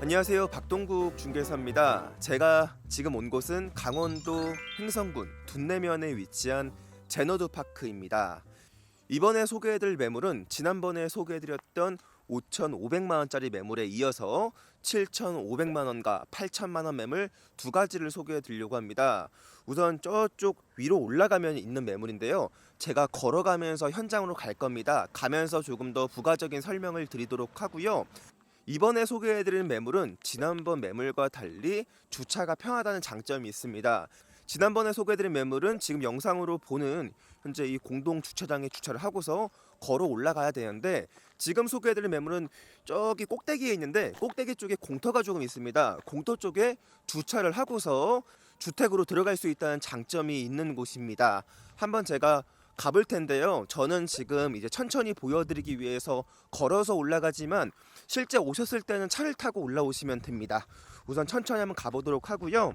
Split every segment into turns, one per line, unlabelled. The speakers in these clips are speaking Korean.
안녕하세요. 박동국 중개사입니다. 제가 지금 온 곳은 강원도 횡성군 둔내면에 위치한 제너드 파크입니다. 이번에 소개해드릴 매물은 지난번에 소개해드렸던 5,500만 원짜리 매물에 이어서 7,500만 원과 8천만 원 매물 두 가지를 소개해 드리려고 합니다. 우선 저쪽 위로 올라가면 있는 매물인데요. 제가 걸어가면서 현장으로 갈 겁니다. 가면서 조금 더 부가적인 설명을 드리도록 하고요. 이번에 소개해드리는 매물은 지난번 매물과 달리 주차가 편하다는 장점이 있습니다. 지난번에 소개해드린 매물은 지금 영상으로 보는 현재 이 공동 주차장에 주차를 하고서 걸어 올라가야 되는데 지금 소개해드린 매물은 저기 꼭대기에 있는데 꼭대기 쪽에 공터가 조금 있습니다. 공터 쪽에 주차를 하고서 주택으로 들어갈 수 있다는 장점이 있는 곳입니다. 한번 제가 가볼 텐데요. 저는 지금 이제 천천히 보여드리기 위해서 걸어서 올라가지만 실제 오셨을 때는 차를 타고 올라오시면 됩니다. 우선 천천히 한번 가보도록 하고요.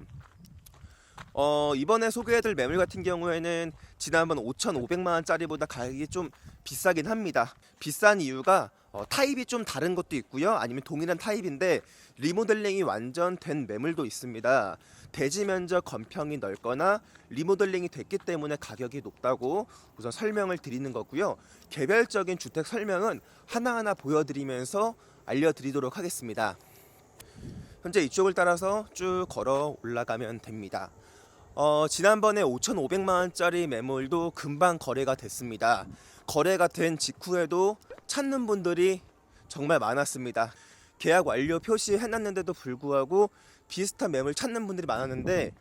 어, 이번에 소개해드릴 매물 같은 경우에는 지난번 5,500만 원짜리보다 가격이 좀 비싸긴 합니다. 비싼 이유가 어, 타입이 좀 다른 것도 있고요. 아니면 동일한 타입인데 리모델링이 완전 된 매물도 있습니다. 대지 면적 건평이 넓거나 리모델링이 됐기 때문에 가격이 높다고 우선 설명을 드리는 거고요. 개별적인 주택 설명은 하나하나 보여드리면서 알려드리도록 하겠습니다. 현재 이쪽을 따라서 쭉 걸어 올라가면 됩니다. 어, 지난번에 5,500만 원짜리 매물도 금방 거래가 됐습니다. 거래가 된 직후에도 찾는 분들이 정말 많았습니다. 계약 완료 표시해놨는데도 불구하고 비슷한 매물 찾는 분들이 많았는데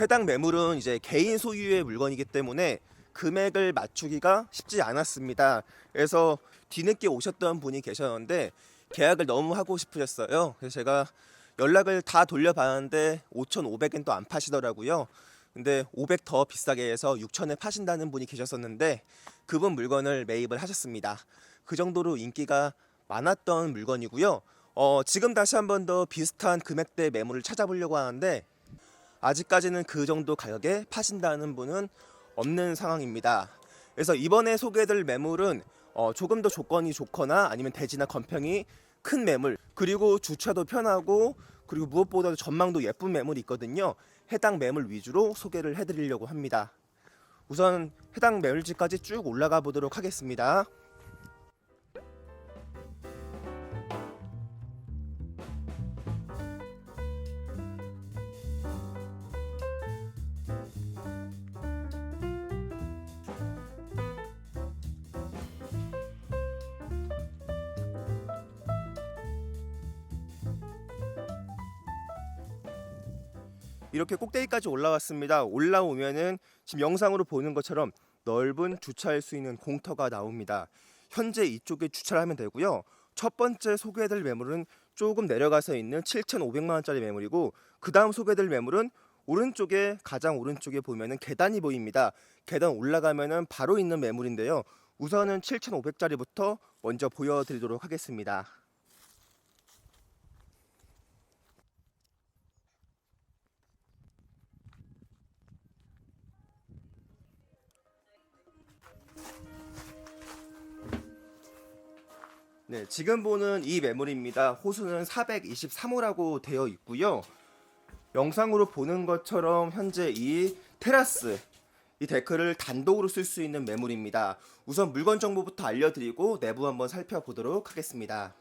해당 매물은 이제 개인 소유의 물건이기 때문에 금액을 맞추기가 쉽지 않았습니다. 그래서 뒤늦게 오셨던 분이 계셨는데 계약을 너무 하고 싶으셨어요. 그래서 제가 연락을 다 돌려봤는데 5,500엔 또 안 파시더라고요. 근데 500 더 비싸게 해서 6천에 파신다는 분이 계셨었는데 그분 물건을 매입을 하셨습니다. 그 정도로 인기가 많았던 물건이고요. 어, 지금 다시 한 번 더 비슷한 금액대 매물을 찾아보려고 하는데 아직까지는 그 정도 가격에 파신다는 분은 없는 상황입니다. 그래서 이번에 소개해드릴 매물은 어, 조금 더 조건이 좋거나 아니면 대지나 건평이 큰 매물 그리고 주차도 편하고 그리고 무엇보다도 전망도 예쁜 매물이 있거든요. 해당 매물 위주로 소개를 해드리려고 합니다. 우선 해당 매물지까지 쭉 올라가 보도록 하겠습니다. 이렇게 꼭대기까지 올라왔습니다. 올라오면은 지금 영상으로 보는 것처럼 넓은 주차할 수 있는 공터가 나옵니다. 현재 이쪽에 주차를 하면 되고요. 첫 번째 소개해드릴 매물은 조금 내려가서 있는 7,500만 원짜리 매물이고 그 다음 소개해드릴 매물은 오른쪽에 가장 오른쪽에 보면은 계단이 보입니다. 계단 올라가면은 바로 있는 매물인데요. 우선은 7,500짜리부터 먼저 보여드리도록 하겠습니다. 네, 지금 보는 이 매물입니다. 호수는 423호라고 되어 있고요. 영상으로 보는 것처럼 현재 이 테라스, 이 데크를 단독으로 쓸 수 있는 매물입니다. 우선 물건 정보부터 알려드리고 내부 한번 살펴보도록 하겠습니다.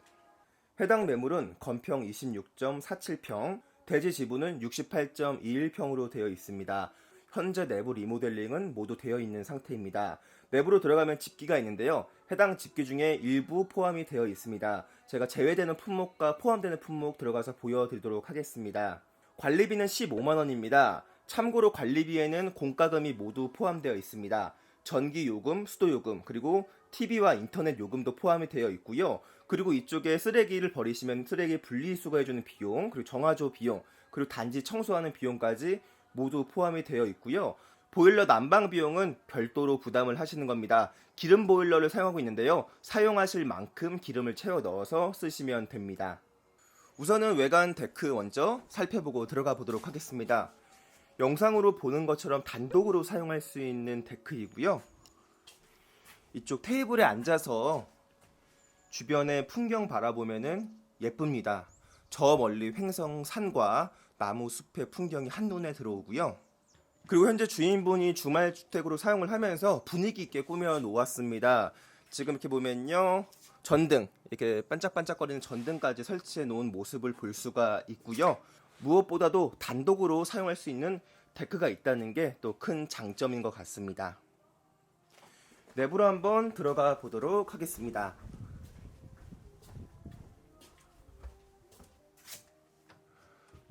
해당 매물은 건평 26.47평, 대지 지분은 68.21평으로 되어 있습니다. 현재 내부 리모델링은 모두 되어 있는 상태입니다. 내부로 들어가면 집기가 있는데요. 해당 집기 중에 일부 포함이 되어 있습니다. 제가 제외되는 품목과 포함되는 품목 들어가서 보여드리도록 하겠습니다. 관리비는 15만 원입니다. 참고로 관리비에는 공과금이 모두 포함되어 있습니다. 전기 요금, 수도 요금, 그리고 TV와 인터넷 요금도 포함이 되어 있고요. 그리고 이쪽에 쓰레기를 버리시면 쓰레기 분리 수거해주는 비용, 그리고 정화조 비용, 그리고 단지 청소하는 비용까지 모두 포함이 되어 있고요. 보일러 난방 비용은 별도로 부담을 하시는 겁니다. 기름 보일러를 사용하고 있는데요. 사용하실 만큼 기름을 채워 넣어서 쓰시면 됩니다. 우선은 외관 데크 먼저 살펴보고 들어가 보도록 하겠습니다. 영상으로 보는 것처럼 단독으로 사용할 수 있는 데크이고요. 이쪽 테이블에 앉아서 주변의 풍경 바라보면은 예쁩니다. 저 멀리 횡성 산과 나무 숲의 풍경이 한눈에 들어오고요. 그리고 현재 주인분이 주말 주택으로 사용을 하면서 분위기 있게 꾸며 놓았습니다. 지금 이렇게 보면요. 전등, 이렇게 반짝반짝거리는 전등까지 설치해 놓은 모습을 볼 수가 있고요. 무엇보다도 단독으로 사용할 수 있는 데크가 있다는 게 또 큰 장점인 것 같습니다. 내부로 한번 들어가 보도록 하겠습니다.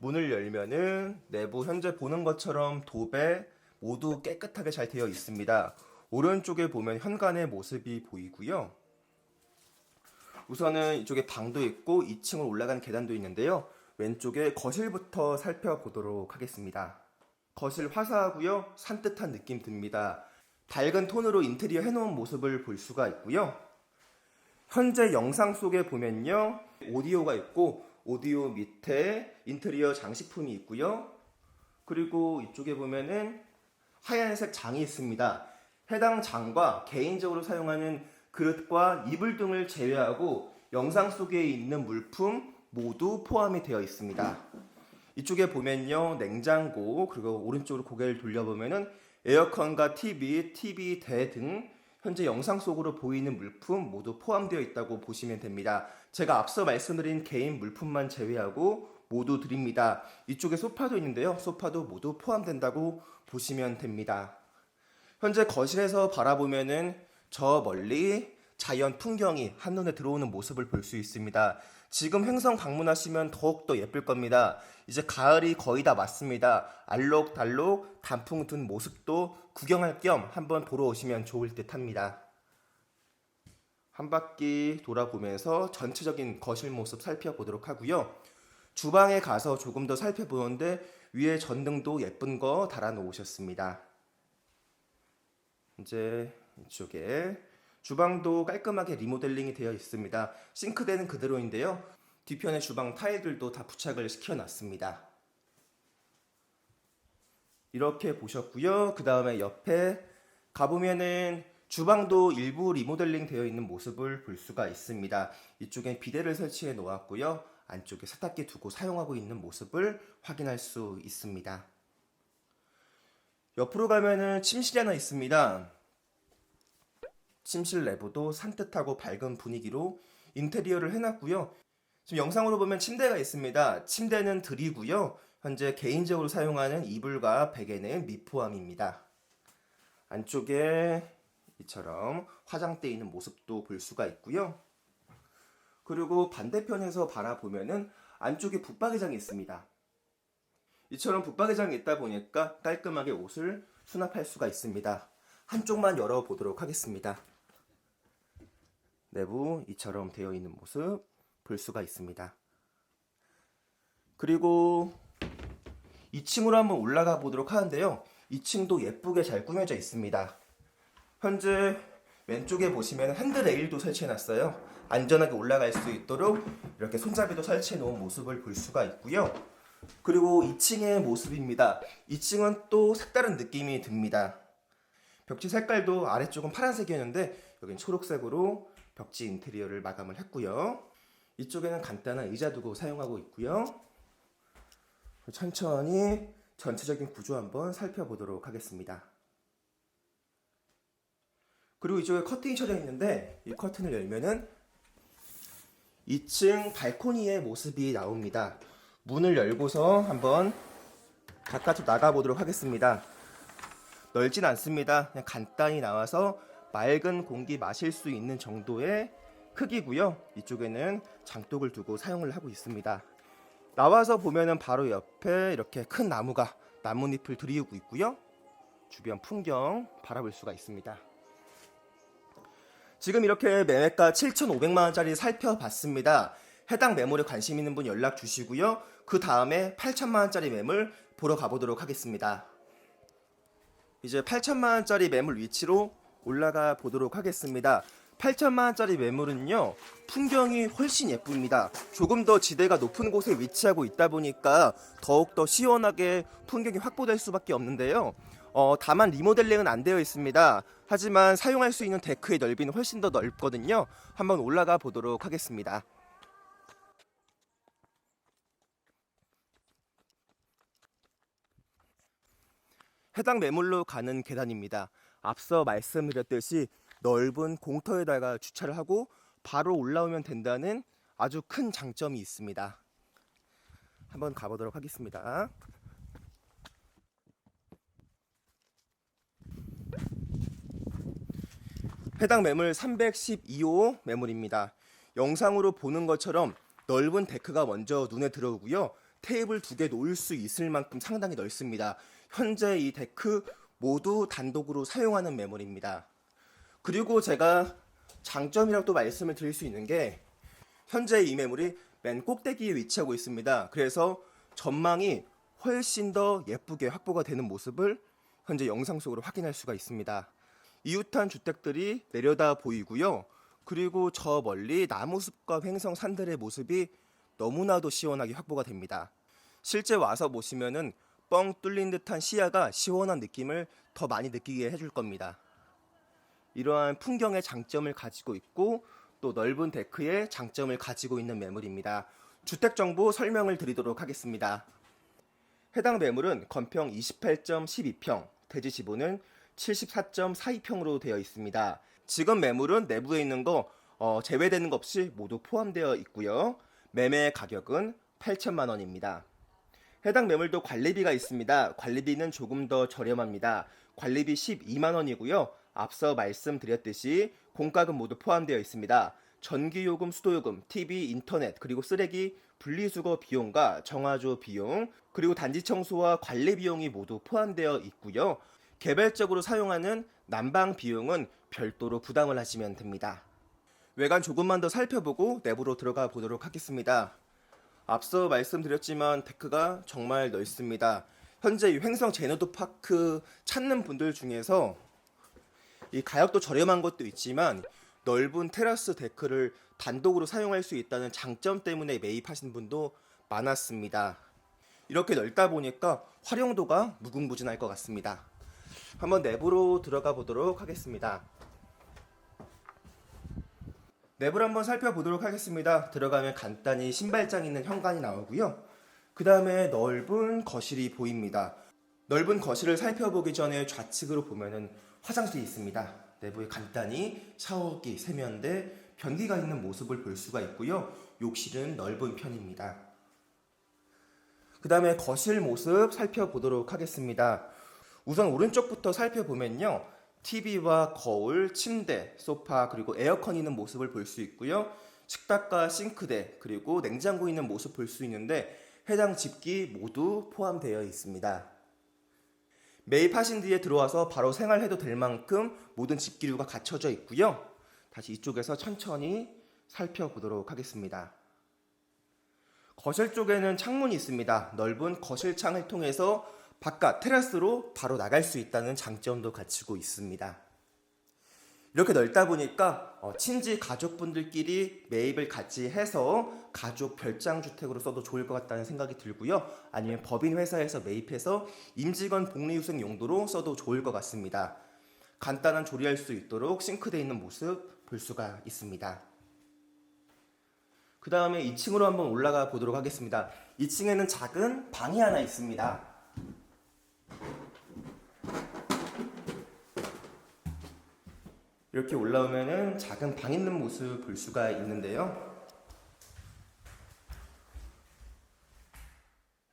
문을 열면은 내부 현재 보는 것처럼 도배 모두 깨끗하게 잘 되어 있습니다. 오른쪽에 보면 현관의 모습이 보이고요. 우선은 이쪽에 방도 있고 2층으로 올라가는 계단도 있는데요. 왼쪽에 거실부터 살펴보도록 하겠습니다. 거실 화사하고요. 산뜻한 느낌 듭니다. 밝은 톤으로 인테리어 해놓은 모습을 볼 수가 있고요. 현재 영상 속에 보면요. 오디오가 있고 오디오 밑에 인테리어 장식품이 있고요. 그리고 이쪽에 보면은 하얀색 장이 있습니다. 해당 장과 개인적으로 사용하는 그릇과 이불 등을 제외하고 영상 속에 있는 물품 모두 포함이 되어 있습니다. 이쪽에 보면요 냉장고 그리고 오른쪽으로 고개를 돌려보면은 에어컨과 TV, TV 대 등 현재 영상 속으로 보이는 물품 모두 포함되어 있다고 보시면 됩니다. 제가 앞서 말씀드린 개인 물품만 제외하고 모두 드립니다. 이쪽에 소파도 있는데요. 소파도 모두 포함된다고 보시면 됩니다. 현재 거실에서 바라보면은 저 멀리 자연 풍경이 한눈에 들어오는 모습을 볼 수 있습니다. 지금 횡성 방문하시면 더욱더 예쁠 겁니다. 이제 가을이 거의 다 왔습니다. 알록달록 단풍 든 모습도 구경할 겸 한번 보러 오시면 좋을 듯 합니다. 한 바퀴 돌아보면서 전체적인 거실 모습 살펴보도록 하고요. 주방에 가서 조금 더 살펴보는데 위에 전등도 예쁜 거 달아 놓으셨습니다. 이제 이쪽에 주방도 깔끔하게 리모델링이 되어 있습니다. 싱크대는 그대로인데요. 뒤편에 주방 타일들도 다 부착을 시켜놨습니다. 이렇게 보셨고요. 그 다음에 옆에 가보면은 주방도 일부 리모델링 되어 있는 모습을 볼 수가 있습니다. 이쪽엔 비데를 설치해 놓았고요. 안쪽에 세탁기 두고 사용하고 있는 모습을 확인할 수 있습니다. 옆으로 가면은 침실이 하나 있습니다. 침실 내부도 산뜻하고 밝은 분위기로 인테리어를 해놨고요. 지금 영상으로 보면 침대가 있습니다. 침대는 들이고요. 현재 개인적으로 사용하는 이불과 베개는 미포함입니다. 안쪽에 이처럼 화장대 있는 모습도 볼 수가 있고요. 그리고 반대편에서 바라보면은 안쪽에 붙박이장이 있습니다. 이처럼 붙박이장이 있다 보니까 깔끔하게 옷을 수납할 수가 있습니다. 한쪽만 열어보도록 하겠습니다. 내부 이처럼 되어 있는 모습 볼 수가 있습니다. 그리고 2층으로 한번 올라가 보도록 하는데요. 2층도 예쁘게 잘 꾸며져 있습니다. 현재 왼쪽에 보시면 핸드레일도 설치해 놨어요. 안전하게 올라갈 수 있도록 이렇게 손잡이도 설치해 놓은 모습을 볼 수가 있고요. 그리고 2층의 모습입니다. 2층은 또 색다른 느낌이 듭니다. 벽지 색깔도 아래쪽은 파란색이었는데 여긴 초록색으로 벽지 인테리어를 마감을 했고요. 이쪽에는 간단한 의자 두고 사용하고 있고요. 천천히 전체적인 구조 한번 살펴보도록 하겠습니다. 그리고 이쪽에 커튼이 쳐져 있는데 이 커튼을 열면은 2층 발코니의 모습이 나옵니다. 문을 열고서 한번 바깥으로 나가 보도록 하겠습니다. 넓진 않습니다. 그냥 간단히 나와서 맑은 공기 마실 수 있는 정도의 크기고요. 이쪽에는 장독을 두고 사용을 하고 있습니다. 나와서 보면은 바로 옆에 이렇게 큰 나무가 나뭇잎을 들이우고 있고요. 주변 풍경 바라볼 수가 있습니다. 지금 이렇게 매매가 7,500만 원짜리 살펴봤습니다. 해당 매물에 관심 있는 분 연락 주시고요. 그 다음에 8천만 원짜리 매물 보러 가보도록 하겠습니다. 이제 8천만 원짜리 매물 위치로 올라가 보도록 하겠습니다. 8천만 원짜리 매물은요 풍경이 훨씬 예쁩니다. 조금 더 지대가 높은 곳에 위치하고 있다 보니까 더욱 더 시원하게 풍경이 확보될 수밖에 없는데요. 어, 다만 리모델링은 안 되어 있습니다. 하지만 사용할 수 있는 데크의 넓이는 훨씬 더 넓거든요. 한번 올라가 보도록 하겠습니다. 해당 매물로 가는 계단입니다. 앞서 말씀드렸듯이 넓은 공터에다가 주차를 하고 바로 올라오면 된다는 아주 큰 장점이 있습니다. 한번 가보도록 하겠습니다. 해당 매물 312호 매물입니다. 영상으로 보는 것처럼 넓은 데크가 먼저 눈에 들어오고요. 테이블 두 개 놓을 수 있을 만큼 상당히 넓습니다. 현재 이 데크 모두 단독으로 사용하는 매물입니다. 그리고 제가 장점이라고 또 말씀을 드릴 수 있는 게 현재 이 매물이 맨 꼭대기에 위치하고 있습니다. 그래서 전망이 훨씬 더 예쁘게 확보가 되는 모습을 현재 영상 속으로 확인할 수가 있습니다. 이웃한 주택들이 내려다 보이고요. 그리고 저 멀리 나무숲과 횡성 산들의 모습이 너무나도 시원하게 확보가 됩니다. 실제 와서 보시면은 뻥 뚫린 듯한 시야가 시원한 느낌을 더 많이 느끼게 해줄 겁니다. 이러한 풍경의 장점을 가지고 있고 또 넓은 데크의 장점을 가지고 있는 매물입니다. 주택 정보 설명을 드리도록 하겠습니다. 해당 매물은 건평 28.12평, 대지 지분은 74.42평으로 되어 있습니다. 지금 매물은 내부에 있는 거 어, 제외되는 것 없이 모두 포함되어 있고요. 매매 가격은 8천만 원입니다. 해당 매물도 관리비가 있습니다. 관리비는 조금 더 저렴합니다. 관리비 12만 원이고요. 앞서 말씀드렸듯이 공과금 모두 포함되어 있습니다. 전기요금, 수도요금, TV, 인터넷, 그리고 쓰레기 분리수거 비용과 정화조 비용, 그리고 단지 청소와 관리 비용이 모두 포함되어 있고요. 개별적으로 사용하는 난방 비용은 별도로 부담을 하시면 됩니다. 외관 조금만 더 살펴보고 내부로 들어가 보도록 하겠습니다. 앞서 말씀드렸지만 데크가 정말 넓습니다. 현재 이 횡성 제노드 파크 찾는 분들 중에서 이 가격도 저렴한 것도 있지만 넓은 테라스 데크를 단독으로 사용할 수 있다는 장점 때문에 매입하신 분도 많았습니다. 이렇게 넓다 보니까 활용도가 무궁무진할 것 같습니다. 한번 내부로 들어가 보도록 하겠습니다. 내부를 한번 살펴보도록 하겠습니다. 들어가면 간단히 신발장 있는 현관이 나오고요. 그 다음에 넓은 거실이 보입니다. 넓은 거실을 살펴보기 전에 좌측으로 보면은 화장실이 있습니다. 내부에 간단히 샤워기, 세면대, 변기가 있는 모습을 볼 수가 있고요. 욕실은 넓은 편입니다. 그 다음에 거실 모습 살펴보도록 하겠습니다. 우선 오른쪽부터 살펴보면요. TV와 거울, 침대, 소파, 그리고 에어컨 있는 모습을 볼 수 있고요. 식탁과 싱크대, 그리고 냉장고 있는 모습 볼 수 있는데 해당 집기 모두 포함되어 있습니다. 매입하신 뒤에 들어와서 바로 생활해도 될 만큼 모든 집기류가 갖춰져 있고요. 다시 이쪽에서 천천히 살펴보도록 하겠습니다. 거실 쪽에는 창문이 있습니다. 넓은 거실 창을 통해서 바깥 테라스로 바로 나갈 수 있다는 장점도 갖추고 있습니다. 이렇게 넓다 보니까 어, 친지 가족분들끼리 매입을 같이 해서 가족 별장 주택으로 써도 좋을 것 같다는 생각이 들고요. 아니면 법인 회사에서 매입해서 임직원 복리후생 용도로 써도 좋을 것 같습니다. 간단한 조리할 수 있도록 싱크대 있는 모습 볼 수가 있습니다. 그 다음에 2층으로 한번 올라가 보도록 하겠습니다. 2층에는 작은 방이 하나 있습니다. 이렇게 올라오면은 작은 방 있는 모습 볼 수가 있는데요.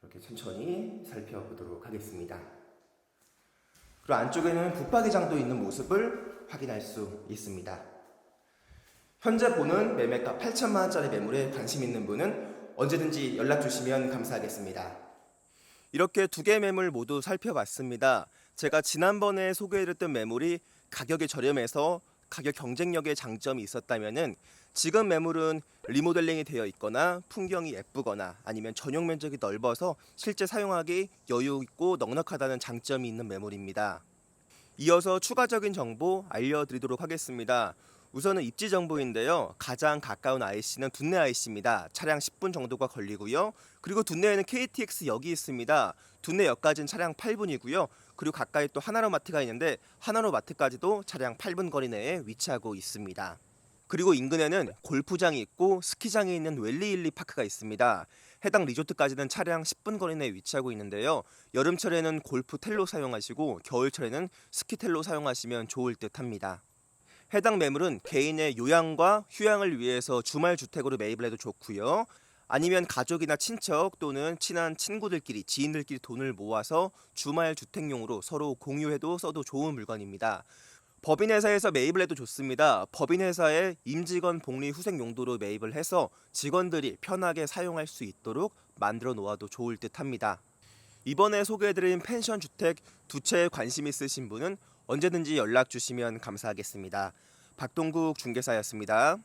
이렇게 천천히 살펴보도록 하겠습니다. 그리고 안쪽에는 붙박이장도 있는 모습을 확인할 수 있습니다. 현재 보는 매매가 8천만 원짜리 매물에 관심 있는 분은 언제든지 연락 주시면 감사하겠습니다. 이렇게 두 개 매물 모두 살펴봤습니다. 제가 지난번에 소개해드렸던 매물이 가격이 저렴해서 가격 경쟁력의 장점이 있었다면은 지금 매물은 리모델링이 되어 있거나 풍경이 예쁘거나 아니면 전용 면적이 넓어서 실제 사용하기 여유 있고 넉넉하다는 장점이 있는 매물입니다. 이어서 추가적인 정보 알려드리도록 하겠습니다. 우선은 입지 정보인데요. 가장 가까운 IC는 둔내 IC입니다. 차량 10분 정도가 걸리고요. 그리고 둔내에는 KTX 역이 있습니다. 둔내역까지는 차량 8분이고요. 그리고 가까이 또 하나로 마트가 있는데 하나로 마트까지도 차량 8분 거리 내에 위치하고 있습니다. 그리고 인근에는 골프장이 있고 스키장이 있는 웰리힐리 파크가 있습니다. 해당 리조트까지는 차량 10분 거리 내에 위치하고 있는데요. 여름철에는 골프 텔로 사용하시고 겨울철에는 스키 텔로 사용하시면 좋을 듯합니다. 해당 매물은 개인의 요양과 휴양을 위해서 주말 주택으로 매입을 해도 좋고요. 아니면 가족이나 친척 또는 친한 친구들끼리 지인들끼리 돈을 모아서 주말 주택용으로 서로 공유해도 써도 좋은 물건입니다. 법인회사에서 매입을 해도 좋습니다. 법인회사에 임직원 복리 후생 용도로 매입을 해서 직원들이 편하게 사용할 수 있도록 만들어 놓아도 좋을 듯 합니다. 이번에 소개해드린 펜션 주택 두 채에 관심 있으신 분은 언제든지 연락 주시면 감사하겠습니다. 박동국 중개사였습니다.